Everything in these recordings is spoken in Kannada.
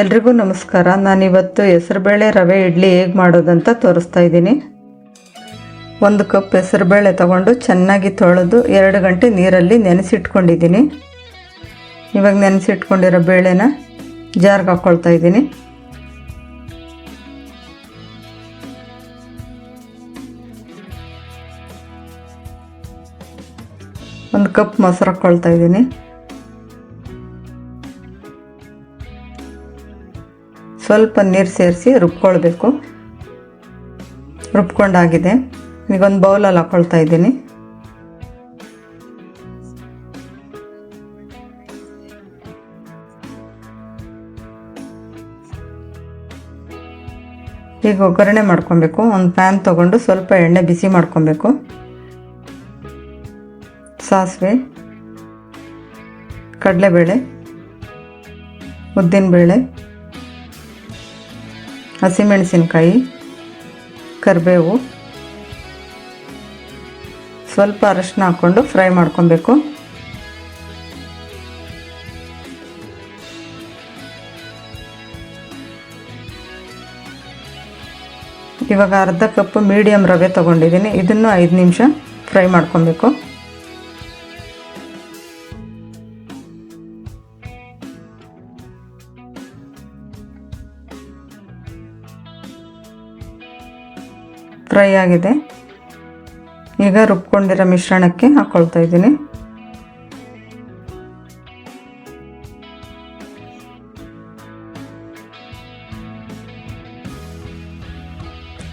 ಎಲ್ರಿಗೂ ನಮಸ್ಕಾರ. ನಾನಿವತ್ತು ಹೆಸರುಬೇಳೆ ರವೆ ಇಡ್ಲಿ ಹೇಗೆ ಮಾಡೋದಂತ ತೋರಿಸ್ತಾ ಇದ್ದೀನಿ. ಒಂದು ಕಪ್ ಹೆಸರುಬೇಳೆ ತಗೊಂಡು ಚೆನ್ನಾಗಿ ತೊಳೆದು ಎರಡು ಗಂಟೆ ನೀರಲ್ಲಿ ನೆನೆಸಿಟ್ಕೊಂಡಿದ್ದೀನಿ. ಇವಾಗ ನೆನೆಸಿಟ್ಕೊಂಡಿರೋ ಬೇಳೆನ ಜಾರ್ಗೆ ಹಾಕ್ಕೊಳ್ತಾ ಇದ್ದೀನಿ. ಒಂದು ಕಪ್ ಮೊಸರು ಹಾಕ್ಕೊಳ್ತಾ ಇದ್ದೀನಿ. ಸ್ವಲ್ಪ ನೀರು ಸೇರಿಸಿ ರುಬ್ಕೊಳ್ಬೇಕು. ರುಬ್ಕೊಂಡಾಗಿದೆ. ಈಗ ಒಂದು ಬೌಲಲ್ಲಿ ಹಾಕ್ಕೊಳ್ತಾ ಇದ್ದೀನಿ. ಈಗ ಒಗ್ಗರಣೆ ಮಾಡ್ಕೊಬೇಕು. ಒಂದು ಪ್ಯಾನ್ ತೊಗೊಂಡು ಸ್ವಲ್ಪ ಎಣ್ಣೆ ಬಿಸಿ ಮಾಡ್ಕೊಬೇಕು. ಸಾಸಿವೆ, ಕಡಲೆಬೇಳೆ, ಉದ್ದಿನಬೇಳೆ ಹಸಿಮೆಣಸಿನ್ಕಾಯಿ, ಕರಿಬೇವು, ಸ್ವಲ್ಪ ಅರಶಿನ ಹಾಕ್ಕೊಂಡು ಫ್ರೈ ಮಾಡ್ಕೊಬೇಕು. ಇವಾಗ ಅರ್ಧ ಕಪ್ ಮೀಡಿಯಮ್ ರವೆ ತೊಗೊಂಡಿದ್ದೀನಿ. ಇದನ್ನು ಐದು ನಿಮಿಷ ಫ್ರೈ ಮಾಡ್ಕೊಬೇಕು. ಫ್ರೈ ಆಗಿದೆ. ಈಗ ರುಬ್ಕೊಂಡಿರೋ ಮಿಶ್ರಣಕ್ಕೆ ಹಾಕ್ಕೊಳ್ತಾ ಇದ್ದೀನಿ.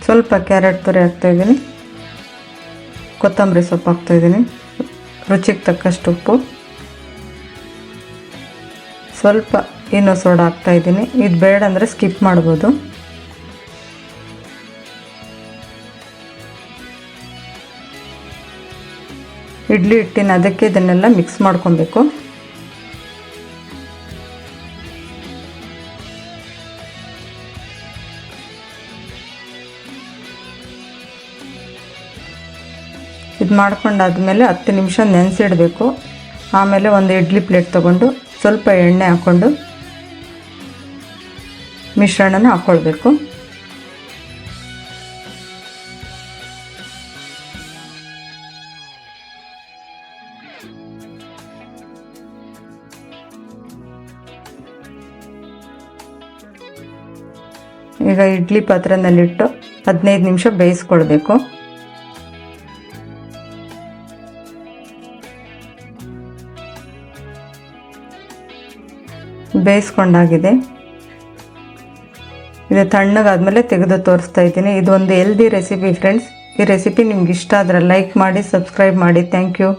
ಸ್ವಲ್ಪ ಕ್ಯಾರೆಟ್ ತುರಿ ಹಾಕ್ತಾ ಇದ್ದೀನಿ. ಕೊತ್ತಂಬರಿ ಸೊಪ್ಪು ಹಾಕ್ತಾ ಇದ್ದೀನಿ. ರುಚಿಗೆ ತಕ್ಕಷ್ಟು ಉಪ್ಪು. ಸ್ವಲ್ಪ ಇನ್ನೂ ಸೋಡಾ ಹಾಕ್ತಾ ಇದ್ದೀನಿ. ಇದು ಬೇಡ ಅಂದರೆ ಸ್ಕಿಪ್ ಮಾಡ್ಬೋದು. ಇಡ್ಲಿ ಹಿಟ್ಟಿನ ಅದಕ್ಕೆ ಇದನ್ನೆಲ್ಲ ಮಿಕ್ಸ್ ಮಾಡ್ಕೊಬೇಕು. ಇದು ಮಾಡ್ಕೊಂಡಾದಮೇಲೆ ಹತ್ತು ನಿಮಿಷ ನೆನೆಸಿಡಬೇಕು. ಆಮೇಲೆ ಒಂದು ಇಡ್ಲಿ ಪ್ಲೇಟ್ ತಗೊಂಡು ಸ್ವಲ್ಪ ಎಣ್ಣೆ ಹಾಕ್ಕೊಂಡು ಮಿಶ್ರಣನ ಹಾಕ್ಕೊಳ್ಬೇಕು ಈಗ ಇಡ್ಲಿ ಪಾತ್ರೆನಲ್ಲಿಟ್ಟು ಹದಿನೈದು ನಿಮಿಷ ಬೇಯಿಸ್ಕೊಳ್ಬೇಕು ಬೇಯಿಸ್ಕೊಂಡಾಗಿದೆ. ಇದು ತಣ್ಣಗಾದ್ಮೇಲೆ ತೆಗೆದು ತೋರಿಸ್ತಾ ಇದ್ದೀನಿ. ಇದು ಒಂದು ಎಲ್ದಿ ರೆಸಿಪಿ ಫ್ರೆಂಡ್ಸ್ ಈ ರೆಸಿಪಿ ನಿಮ್ಗೆ ಇಷ್ಟ ಆದರೆ ಲೈಕ್ ಮಾಡಿ ಸಬ್ಸ್ಕ್ರೈಬ್ ಮಾಡಿ. Thank you